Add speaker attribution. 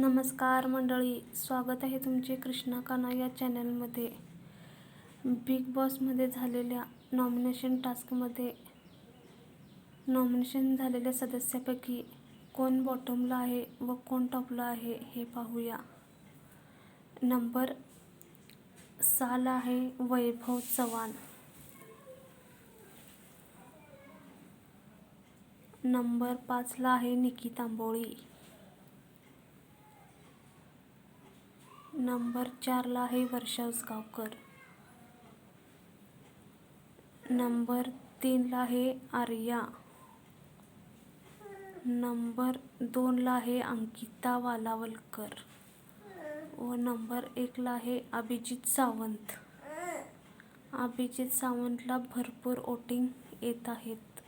Speaker 1: नमस्कार मंडळी स्वागत आहे तुमचे कृष्णा काना या चॅनलमध्ये. बिग बॉसमध्ये झालेल्या नॉमिनेशन टास्कमध्ये नॉमिनेशन झालेल्या सदस्यापैकी कोण बॉटमला आहे व कोण टॉपला आहे हे पाहूया. नंबर सहाला आहे वैभव चव्हाण. नंबर पाचला आहे निकी तांबोळी नंबर चारला आहे वर्षा उसगावकर नंबर तीनला आहे आर्या. नंबर दोनला आहे अंकिता वालावलकर. व नंबर एकला आहे अभिजित सावंत. अभिजित सावंतला भरपूर वोटिंग येत आहेत.